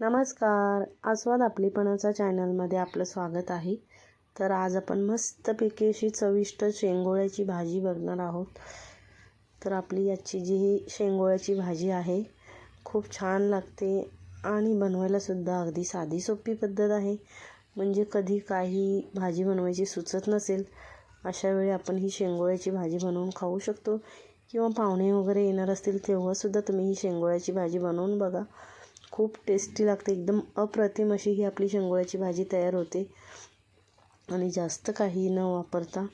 नमस्कार. आस्वाद आपलीपणाचा चॅनलमध्ये आपलं स्वागत आहे. तर आज आपण मस्तपैकी अशी चविष्ट शेंगोळ्याची भाजी बघणार आहोत. तर आपली याची जी ही शेंगोळ्याची भाजी आहे खूप छान लागते आणि बनवायलासुद्धा अगदी साधी सोपी पद्धत आहे. म्हणजे कधी काही भाजी बनवायची सुचत नसेल अशा वेळी आपण ही शेंगोळ्याची भाजी बनवून खाऊ शकतो. किंवा पाहुणे वगैरे येणार असतील तेव्हासुद्धा तुम्ही ही शेंगोळ्याची भाजी बनवून बघा. खूप टेस्टी लागते. एकदम अप्रतिम अशी ही आपली शेंगोळ्याची भाजी तयार होते. आणि जास्त काही न वापरता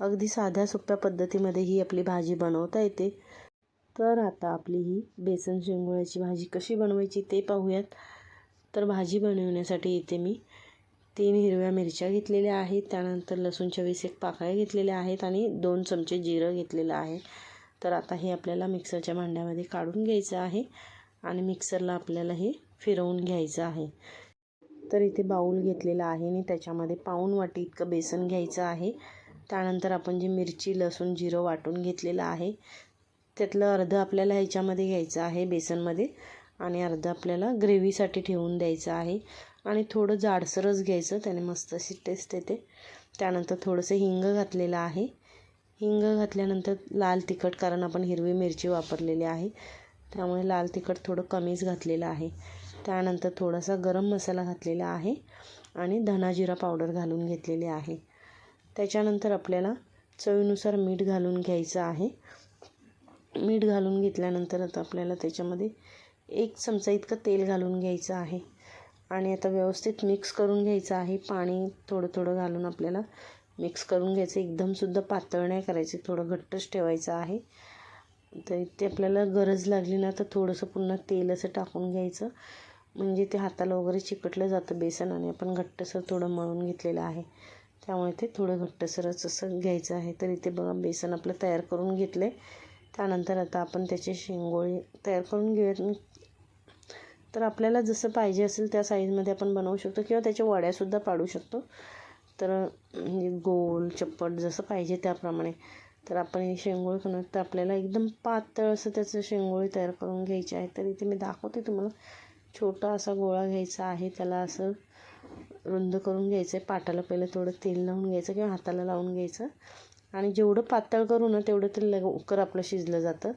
अगदी साध्या सोप्या पद्धतीमध्ये ही आपली भाजी बनवता येते. तर आता आपली ही बेसन शेंगोळ्याची भाजी कशी बनवायची ते पाहूयात. तर भाजी बनवण्यासाठी इथे मी तीन हिरव्या मिरच्या घेतलेल्या आहेत. त्यानंतर लसूणच्या वीस एक पाकळ्या घेतलेल्या आहेत आणि दोन चमचे जिरं घेतलेलं आहे. तर आता हे आपल्याला मिक्सरच्या भांड्यामध्ये काढून घ्यायचं आहे. आणि मिक्सरला आपल्याला हे फिरवून घ्यायचं आहे. तर इथे बाऊल घेतलेला आहे. आणि त्याच्यामध्ये पाऊण वाटी इतकं बेसन घ्यायचं आहे. त्यानंतर आपण जी मिरची लसूण जिरं वाटून घेतलेलं आहे त्यातलं अर्धं आपल्याला ह्याच्यामध्ये घ्यायचं आहे बेसनमध्ये आणि अर्धं आपल्याला ग्रेव्हीसाठी ठेवून द्यायचं आहे. आणि थोडं जाडसरच घ्यायचं त्याने मस्त अशी टेस्ट येते. त्यानंतर थोडंसं हिंग घातलेलं आहे. हिंग घातल्यानंतर लाल तिखट कारण आपण हिरवी मिरची वापरलेली आहे. त्यामुळे लाल तिखट थोडं कमीच घातलेलं आहे. त्यानंतर थोडासा गरम मसाला घातलेला आहे आणि धना जिरा पावडर घालून घेतलेली आहे. त्याच्यानंतर आपल्याला चवीनुसार मीठ घालून घ्यायचं आहे. मीठ घालून घेतल्यानंतर आता आपल्याला त्याच्यामध्ये एक चमचा इतकं तेल घालून घ्यायचं आहे. आणि आता व्यवस्थित मिक्स करून घ्यायचं आहे. पाणी थोडं थोडं घालून आपल्याला मिक्स करून घ्यायचं. एकदमसुद्धा पातळ नाही करायचं. थोडं घट्टच ठेवायचं आहे. तर ते आपल्याला गरज लागली ना तर थोडंसं पुन्हा तेल असं टाकून घ्यायचं. म्हणजे ते हाताला वगैरे चिकटलं जातं बेसन आणि आपण घट्टसर थोडं मळून घेतलेलं आहे. त्यामुळे ते थोडं घट्टसरच असं घ्यायचं आहे. तर इथे बघा बेसन आपलं तयार करून घेतलं आहे त्यानंतर आता आपण त्याचे शेंगोळी तयार करून घेऊयात. तर आपल्याला जसं पाहिजे असेल त्या साईजमध्ये आपण बनवू शकतो किंवा त्याच्या वड्यासुद्धा पाडू शकतो. तर म्हणजे गोल चप्पट जसं पाहिजे त्याप्रमाणे. तर आपण हे शेंगोळी बनवत तर आपल्याला एकदम पातळ असं त्याचं शेंगोळी तयार करून घ्यायची आहे तर इथे मी दाखवते तुम्हाला. छोटा असा गोळा घ्यायचा आहे. त्याला असं रुंद करून घ्यायचं आहे पाटाला पहिलं थोडं तेल लावून घ्यायचं किंवा हाताला लावून घ्यायचं. आणि जेवढं पातळ करू ना तेवढं ते लवकर आपलं शिजलं जातं.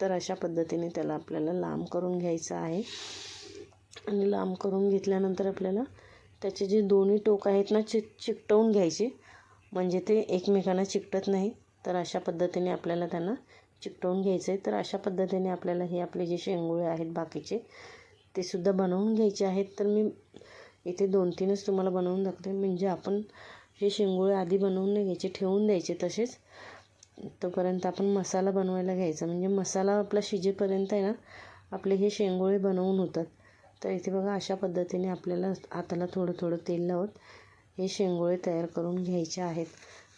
तर अशा पद्धतीने त्याला आपल्याला लांब करून घ्यायचं आहे. आणि लांब करून घेतल्यानंतर आपल्याला त्याचे जे दोन्ही टोक आहेत ना चिक चिकटवून घ्यायचे. म्हणजे ते एकमेकांना चिकटत नाही तर अशा पद्धतीने आपल्याला त्यांना चिकटवून घ्यायचं आहे तर अशा पद्धतीने आपल्याला हे आपले जे शेंगोळे आहेत बाकीचे ते सुद्धा बनवून घ्यायचे आहेत. तर मी इथे दोन तीनच तुम्हाला बनवून दाखवते. म्हणजे आपण हे शेंगोळे आधी बनवून नाही घ्यायचे ठेवून द्यायचे तसेच. तोपर्यंत आपण मसाला बनवायला घ्यायचा. म्हणजे मसाला आपला शिजेपर्यंत आहे ना आपले हे शेंगोळे बनवून होतात. तर इथे बघा अशा पद्धतीने आपल्याला हाताला थोडं थोडं तेल लावत हे शेंगोळे तयार करून घ्यायचे आहेत.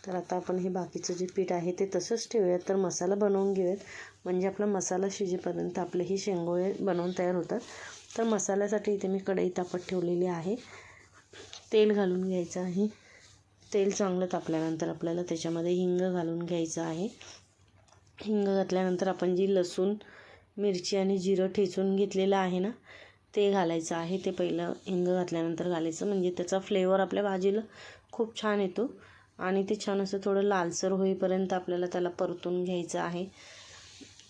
तर आता आपण हे बाकीचं जे पीठ आहे ते तसंच ठेवूयात. तर मसाला बनवून घेऊयात. म्हणजे आपला मसाला शिजेपर्यंत आपले हे शेंगोळे बनवून तयार होतात. तर मसाल्यासाठी इथे मी कढई तापत ठेवलेली आहे. तेल घालून घ्यायचं आहे. तेल चांगलं तापल्यानंतर आपल्याला त्याच्यामध्ये हिंग घालून घ्यायचं आहे. हिंग घातल्यानंतर आपण जी लसूण मिरची आणि जिरं ठेचून घेतलेलं आहे ना ते घालायचं आहे ते पहिलं हिंग घातल्यानंतर घालायचं. म्हणजे त्याचा फ्लेवर आपल्या भाजीला खूप छान येतो. आणि ते छान असं थोडं लालसर होईपर्यंत आपल्याला त्याला परतून घ्यायचं आहे.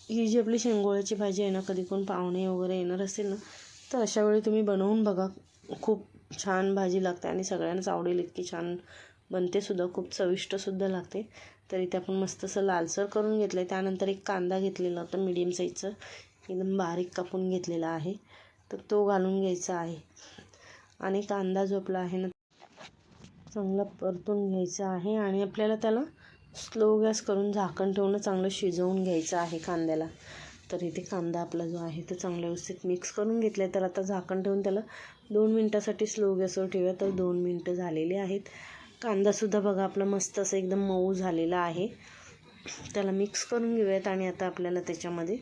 ही जी आपली शेंगोळ्याची भाजी आहे ना कधी कोण पाहुणे वगैरे येणार असेल ना तर अशा वेळी तुम्ही बनवून बघा. खूप छान भाजी लागते आणि सगळ्यांनाच आवडेल इतकी छान बनते सुद्धा. खूप चविष्टसुद्धा लागते. तर इथे आपण मस्त असं लालसर करून घेतलं आहे त्यानंतर एक कांदा घेतलेला होता मीडियम साईजचं एकदम बारीक कापून घेतलेला आहे. तर तो घालून घ्यायचा आहे. आणि कांदा जो आपला आहे ना चांगला परतून घ्यायचा आहे आणि आपल्याला त्याला स्लो गॅस करून झाकण ठेवून चांगलं शिजवून घ्यायचं आहे कांद्याला. तर इथे कांदा आपला जो आहे तो चांगला व्यवस्थित मिक्स करून घेतला आहे तर आता झाकण ठेवून त्याला दोन मिनटासाठी स्लो गॅसवर ठेवूया. तर दोन मिनटं झालेली आहेत. कांदासुद्धा बघा आपला मस्त असं एकदम मऊ झालेला आहे. त्याला मिक्स करून घेऊयात आणि आता आपल्याला त्याच्यामध्ये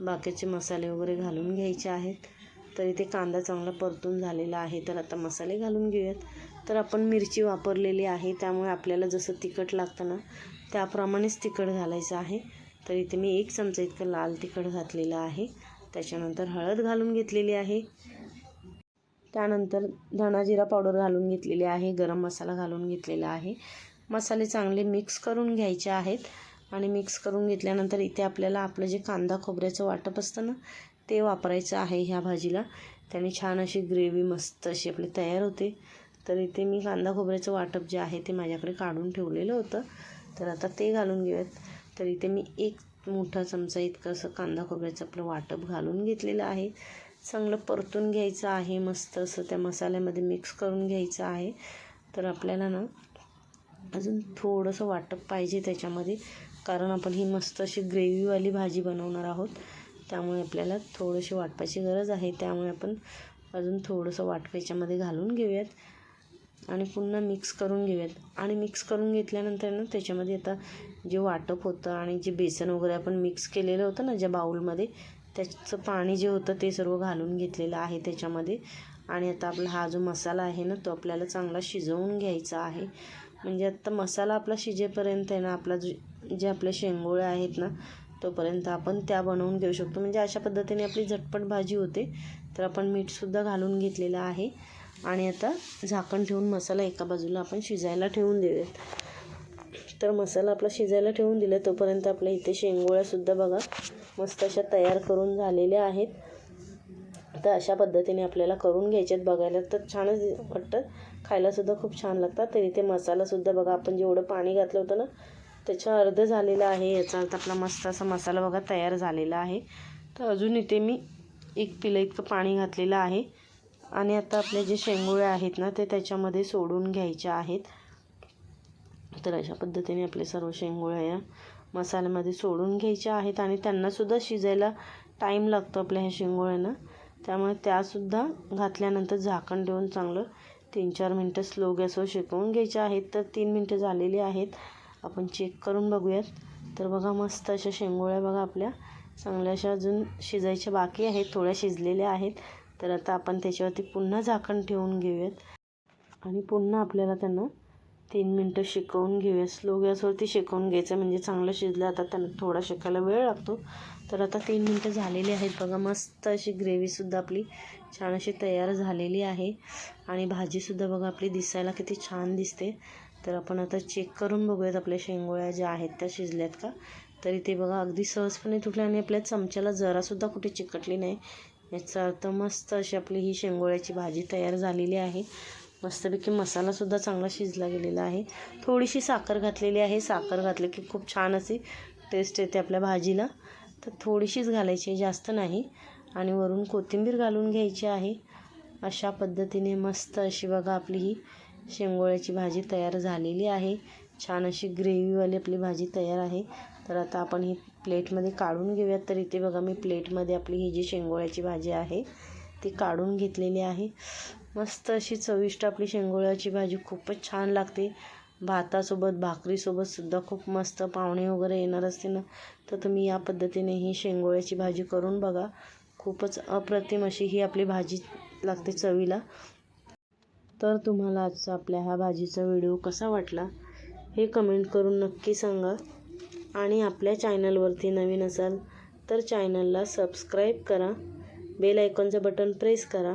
बाकीचे मसाले वगैरे घालून घ्यायचे आहेत. तर इथे कांदा चांगला परतून झालेला आहे. तर आता मसाले घालून घेऊयात. तर आपण मिरची वापरलेली आहे. त्यामुळे आपल्याला जसं तिखट लागतं ना त्याप्रमाणेच तिखट घालायचं आहे. तर इथे मी एक चमचा इतकं लाल तिखट घातलेलं आहे. त्याच्यानंतर हळद घालून घेतलेली आहे. त्यानंतर धणा जिरा पावडर घालून घेतलेली आहे. गरम मसाला घालून घेतलेला आहे. मसाले चांगले मिक्स करून घ्यायचे आहेत. आणि मिक्स करून घेतल्यानंतर इथे आपल्याला आपलं जे कांदा खोबऱ्याचं वाटप असतं ना ते वापरायचं आहे ह्या भाजीला. त्याने छान अशी ग्रेव्ही मस्त अशी आपली तयार होते. तर इथे मी कांदा खोबऱ्याचं वाटप जे आहे ते माझ्याकडे काढून ठेवलेलं होतं. तर आता ते घालून घेऊयात. तर इथे मी एक मोठा चमचा इतकं असं कांदा खोबऱ्याचं आपलं वाटप घालून घेतलेलं आहे. चांगलं परतून घ्यायचं आहे मस्त असं त्या मसाल्यामध्ये मिक्स करून घ्यायचं आहे. तर आपल्याला ना अजून थोडंसं वाटप पाहिजे त्याच्यामध्ये. कारण आपण ही मस्त अशी ग्रेव्हीवाली भाजी बनवणार आहोत. त्यामुळे आपल्याला थोडीशी वाटपाची गरज आहे. त्यामुळे आपण अजून थोडंसं वाटप याच्यामध्ये घालून घेऊयात. आणि पुन्हा मिक्स करून घेऊयात. आणि मिक्स करून घेतल्यानंतर ना त्याच्यामध्ये आता जे वाटप होतं आणि जे बेसन वगैरे आपण मिक्स केलेलं होतं ना ज्या बाऊलमध्ये त्याचं पाणी जे होतं ते सर्व घालून घेतलेलं आहे त्याच्यामध्ये. आणि आता आपला हा जो मसाला आहे ना तो आपल्याला चांगला शिजवून घ्यायचा आहे. म्हणजे आत्ता मसाला आपला शिजेपर्यंत आहे ना आपला जे जे आपल्या शेंगोळ्या आहेत ना तोपर्यंत आपण त्या बनवून घेऊ शकतो. म्हणजे अशा पद्धतीने आपली झटपट भाजी होते. तर आपण मीठसुद्धा घालून घेतलेलं आहे. आणि आता झाकण ठेवून मसाला एका बाजूला आपण शिजायला ठेवून देऊयात. तर मसाला आपला शिजायला ठेवून दिला तोपर्यंत आपल्या इथे शेंगोळ्यासुद्धा बघा मस्त अशा तयार करून झालेल्या आहेत. तर अशा पद्धतीने आपल्याला करून घ्यायच्यात बघायला. तर छानच वाटतं. खायलासुद्धा खूप छान लागतात. तर इथे मसालासुद्धा बघा आपण जेवढं पाणी घातलं होतं ना त्याच्या अर्ध झालेलं आहे. याचा अर्थ आपला मस्त असा मसाला बघा तयार झालेला आहे. तर अजून इथे मी एक पिलं इतकं पाणी घातलेलं आहे. आणि आता आपले जे शेंगोळ्या आहेत ना ते त्याच्यामध्ये सोडून घ्यायचे आहेत. तर अशा पद्धतीने आपले सर्व शेंगोळ्या या मसाल्यामध्ये सोडून घ्यायच्या आहेत. आणि त्यांनासुद्धा शिजायला टाईम लागतो आपल्या ह्या शेंगोळ्यांना. त्यामुळे त्यासुद्धा घातल्यानंतर झाकण देऊन चांगलं तीन चार मिनटं स्लो गॅसवर शेकवून घ्यायच्या आहेत. तर तीन मिनटं झालेली आहेत. आपण चेक करून बघूयात. तर बघा मस्त अशा शेंगोळ्या बघा आपल्या. चांगल्या अशा अजून शिजायच्या बाकी आहेत थोड्या शिजलेल्या आहेत. तर आता आपण त्याच्यावरती पुन्हा झाकण ठेवून घेऊयात. आणि पुन्हा आपल्याला त्यांना तीन मिनटं शिकवून घेऊया. स्लो गॅसवरती शिकवून घ्यायचं म्हणजे चांगलं शिजलं आता त्यांना थोडा शिकायला वेळ लागतो. तर आता तीन मिनटं झालेली आहेत. बघा मस्त अशी ग्रेव्हीसुद्धा आपली छान अशी तयार झालेली आहे. आणि भाजीसुद्धा बघा आपली दिसायला किती छान दिसते. तर आपण आता चेक करून बघूयात आपल्या शेंगोळ्या ज्या आहेत त्या शिजल्यात का? तरी ते बघा अगदी सहजपणे तुटल्या आणि आपल्या चमच्याला जरासुद्धा कुठे चिकटली नाही. याचा अर्थ मस्त अशी आपली ही शेंगोळ्याची भाजी तयार झालेली आहे. मस्तपैकी मसालासुद्धा चांगला शिजला गेलेला आहे. थोडीशी साखर घातलेली आहे. साखर घातली की खूप छान अशी टेस्ट येते आपल्या भाजीला. तर थोडीशीच घालायची जास्त नाही. आणि वरून कोथिंबीर घालून घ्यायची आहे. अशा पद्धतीने मस्त अशी बघा आपली ही शेंगोळ्याची भाजी तयार झालेली आहे. छान अशी ग्रेव्हीवाली आपली भाजी तयार आहे. तर आता आपण ही प्लेटमध्ये काढून घेऊयात. तर इथे बघा मी प्लेटमध्ये आपली ही जी शेंगोळ्याची भाजी आहे ती काढून घेतलेली आहे. मस्त अशी चविष्ट आपली शेंगोळ्याची भाजी खूपच छान लागते. भातासोबत भाकरीसोबतसुद्धा खूप मस्त पाहुणे वगैरे येणार असते ना तर तुम्ही या पद्धतीने ही शेंगोळ्याची भाजी करून बघा. खूपच अप्रतिम अशी ही आपली भाजी लागते चवीला. तर तुम्हाला आजचा आपल्या ह्या भाजीचा व्हिडिओ कसा वाटला हे कमेंट करून नक्की सांगा. आणि आपल्या चॅनलवरती नवीन असाल तर चॅनलला सबस्क्राईब करा. बेल आयकॉनचं बटन प्रेस करा.